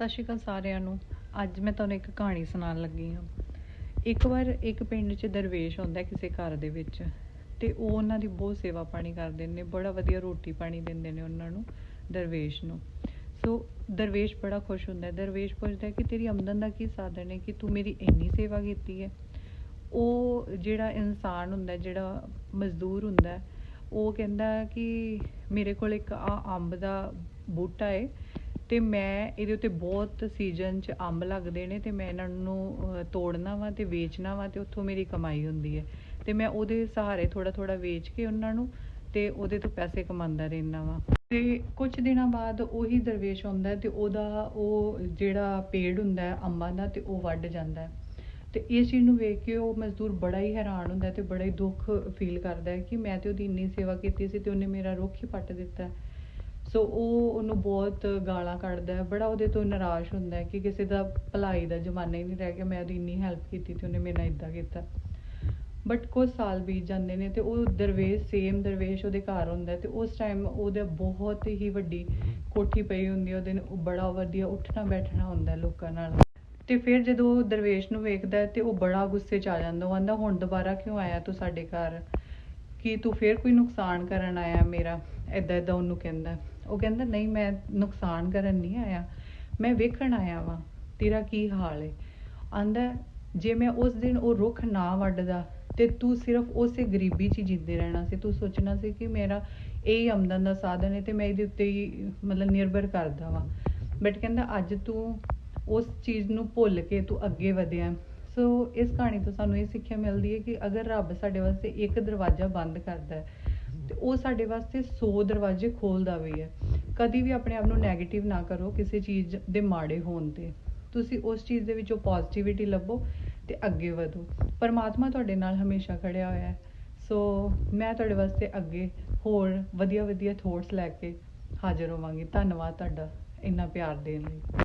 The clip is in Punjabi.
ਸਤਿ ਸ਼੍ਰੀ ਅਕਾਲ ਸਾਰਿਆਂ ਨੂੰ। ਅੱਜ ਮੈਂ ਤੁਹਾਨੂੰ ਇੱਕ ਕਹਾਣੀ ਸੁਣਾਉਣ ਲੱਗੀ ਹਾਂ। ਇੱਕ ਵਾਰ ਇੱਕ ਪਿੰਡ 'ਚ ਦਰਵੇਸ਼ ਹੁੰਦਾ ਕਿਸੇ ਘਰ ਦੇ ਵਿੱਚ ਤੇ ਉਹ ਉਹਨਾਂ ਦੀ ਬਹੁਤ ਸੇਵਾ ਪਾਣੀ ਕਰਦੇ ਨੇ, ਬੜਾ ਵਧੀਆ ਰੋਟੀ ਪਾਣੀ ਦਿੰਦੇ ਨੇ ਉਹਨਾਂ ਨੂੰ, ਦਰਵੇਸ਼ ਨੂੰ। ਸੋ ਦਰਵੇਸ਼ ਬੜਾ ਖੁਸ਼ ਹੁੰਦਾ ਹੈ। ਦਰਵੇਸ਼ ਪੁੱਛਦਾ ਹੈ ਕਿ ਤੇਰੀ ਆਮਦਨ ਦਾ ਕੀ ਸਾਧਨ ਹੈ ਕਿ ਤੂੰ ਮੇਰੀ ਇੰਨੀ ਸੇਵਾ ਕੀਤੀ ਹੈ? ਉਹ ਜਿਹੜਾ ਇਨਸਾਨ ਹੁੰਦਾ, ਜਿਹੜਾ ਮਜ਼ਦੂਰ ਹੁੰਦਾ, ਉਹ ਕਹਿੰਦਾ ਕਿ ਮੇਰੇ ਕੋਲ ਇੱਕ ਆ ਅੰਬ ਦਾ ਬੂਟਾ ਹੈ ਅਤੇ ਮੈਂ ਇਹਦੇ ਉੱਤੇ ਬਹੁਤ ਸੀਜ਼ਨ 'ਚ ਅੰਬ ਲੱਗਦੇ ਨੇ ਅਤੇ ਮੈਂ ਇਹਨਾਂ ਨੂੰ ਤੋੜਨਾ ਵਾ ਅਤੇ ਵੇਚਣਾ ਵਾ ਅਤੇ ਉੱਥੋਂ ਮੇਰੀ ਕਮਾਈ ਹੁੰਦੀ ਹੈ। ਅਤੇ ਮੈਂ ਉਹਦੇ ਸਹਾਰੇ ਥੋੜ੍ਹਾ ਥੋੜ੍ਹਾ ਵੇਚ ਕੇ ਉਹਨਾਂ ਨੂੰ ਅਤੇ ਉਹਦੇ ਤੋਂ ਪੈਸੇ ਕਮਾਉਂਦਾ ਰਹਿੰਦਾ ਵਾ। ਅਤੇ ਕੁਝ ਦਿਨਾਂ ਬਾਅਦ ਉਹੀ ਦਰਵੇਸ਼ ਆਉਂਦਾ ਅਤੇ ਉਹਦਾ ਉਹ ਜਿਹੜਾ ਪੇੜ ਹੁੰਦਾ ਅੰਬਾਂ ਦਾ ਅਤੇ ਉਹ ਵੱਢ ਜਾਂਦਾ ਅਤੇ ਇਸ ਚੀਜ਼ ਨੂੰ ਵੇਖ ਕੇ ਉਹ ਮਜ਼ਦੂਰ ਬੜਾ ਹੀ ਹੈਰਾਨ ਹੁੰਦਾ ਅਤੇ ਬੜਾ ਹੀ ਦੁੱਖ ਫੀਲ ਕਰਦਾ ਕਿ ਮੈਂ ਤਾਂ ਉਹਦੀ ਇੰਨੀ ਸੇਵਾ ਕੀਤੀ ਸੀ ਅਤੇ ਉਹਨੇ ਮੇਰਾ ਰੁੱਖ ਹੀ ਪੱਟ ਦਿੱਤਾ ਸੋ ਉਹ ਉਹਨੂੰ ਬਹੁਤ ਗਾਲਾਂ ਕੱਢਦਾ ਹੈ। ਬੜਾ ਉਹਦੇ ਤੋਂ ਨਿਰਾਸ਼ ਹੁੰਦਾ ਹੈ ਕਿ ਕਿਸੇ ਦਾ ਭਲਾਈ ਦਾ ਜ਼ਮਾਨਾ ਹੀ ਨਹੀਂ ਰਹਿ ਗਿਆ। ਮੈਂ ਉਹਦੀ ਇੰਨੀ ਹੈਲਪ ਕੀਤੀ ਤੇ ਉਹਨੇ ਮੇਰੇ ਨਾਲ ਇਦਾਂ ਕੀਤਾ। ਬਟ ਕੁਝ ਸਾਲ ਬੀਤ ਜਾਂਦੇ ਨੇ ਤੇ ਉਹ ਦਰਵੇਸ਼ ਸੇਮ ਦਰਵੇਸ਼ ਉਹਦੇ ਘਰ ਹੁੰਦਾ ਤੇ ਉਸ ਟਾਈਮ ਉਹਦੇ ਬਹੁਤ ਹੀ ਵੱਡੀ ਕੋਠੀ ਪਈ ਹੁੰਦੀ ਹੈ। ਉਹਦੇ ਨੂੰ ਬੜਾ ਵਧੀਆ ਉੱਠਣਾ ਬੈਠਣਾ ਹੁੰਦਾ ਲੋਕਾਂ ਨਾਲ। ਤੇ ਫਿਰ ਜਦੋਂ ਉਹ ਦਰਵੇਸ਼ ਨੂੰ ਵੇਖਦਾ ਤੇ ਉਹ ਬੜਾ ਗੁੱਸੇ 'ਚ ਆ ਜਾਂਦਾ। ਉਹ ਆਂਦਾ, ਹੁਣ ਦੁਬਾਰਾ ਕਿਉਂ ਆਇਆ ਤੂੰ ਸਾਡੇ ਘਰ? ਕਿ ਤੂੰ ਫੇਰ ਕੋਈ ਨੁਕਸਾਨ ਕਰਨ ਆਇਆ ਮੇਰਾ, ਏਦਾਂ ਏਦਾਂ ਉਹਨੂੰ ਕਹਿੰਦਾ। ਉਹ ਕਹਿੰਦਾ, ਨਹੀਂ, ਮੈਂ ਨੁਕਸਾਨ ਕਰਨ ਨਹੀਂ ਆਇਆ। ਮੈਂ ਵੇਖਣ ਆਇਆ ਵਾਂ। ਤੇਰਾ ਕੀ ਹਾਲ ਹੈ ਆਂਦਾ, ਜੇ ਮੈਂ ਉਸ ਦਿਨ ਉਹ ਰੁੱਖ ਨਾ ਵੱਢਦਾ, ਤੇ ਤੂੰ ਸਿਰਫ ਉਸੇ ਗਰੀਬੀ 'ਚ ਹੀ ਜਿੰਦੇ ਰਹਿਣਾ ਸੀ। ਤੂੰ ਸੋਚਣਾ ਸੀ ਕਿ ਮੇਰਾ ਇਹ ਹੀ ਆਮਦਨ ਦਾ ਸਾਧਨ ਹੈ ਤੇ ਮੈਂ ਇਹਦੇ ਉੱਤੇ ਹੀ ਮਤਲਬ ਨਿਰਭਰ ਕਰਦਾ ਵਾਂ। ਬਟ ਕਹਿੰਦਾ, ਅੱਜ ਤੂੰ ਉਸ ਚੀਜ਼ ਨੂੰ ਭੁੱਲ ਕੇ ਤੂੰ ਅੱਗੇ ਵਧਿਆ। ਸੋ ਇਸ ਕਹਾਣੀ ਤੋਂ ਸਾਨੂੰ ਇਹ ਸਿੱਖਿਆ ਮਿਲਦੀ ਹੈ ਕਿ ਅਗਰ ਰੱਬ ਸਾਡੇ ਵਾਸਤੇ ਇੱਕ ਦਰਵਾਜ਼ਾ ਬੰਦ ਕਰਦਾ ਹੈ, ਤੇ ਉਹ ਸਾਡੇ ਵਾਸਤੇ 100 ਦਰਵਾਜ਼ੇ ਖੋਲਦਾ ਵੀ ਹੈ। ਕਦੀ ਵੀ ਆਪਣੇ ਆਪ ਨੂੰ 네ਗੇਟਿਵ ਨਾ ਕਰੋ ਕਿਸੇ ਚੀਜ਼ ਦੇ ਮਾੜੇ ਹੋਣ ਤੇ। ਤੁਸੀਂ ਉਸ ਚੀਜ਼ ਦੇ ਵਿੱਚੋਂ ਪੋਜ਼ਿਟਿਵਿਟੀ ਲੱਭੋ ਤੇ ਅੱਗੇ ਵਧੋ। ਪਰਮਾਤਮਾ ਤੁਹਾਡੇ ਨਾਲ ਹਮੇਸ਼ਾ ਖੜਿਆ ਹੋਇਆ ਹੈ। ਸੋ ਮੈਂ ਤੁਹਾਡੇ ਵਾਸਤੇ ਅੱਗੇ ਹੋਰ ਵਧੀਆ ਵਧੀਆ ਥੋਟਸ ਲੈ ਕੇ ਹਾਜ਼ਰ ਹੋਵਾਂਗੀ। ਧੰਨਵਾਦ ਤੁਹਾਡਾ ਇੰਨਾ ਪਿਆਰ ਦੇਣ ਲਈ।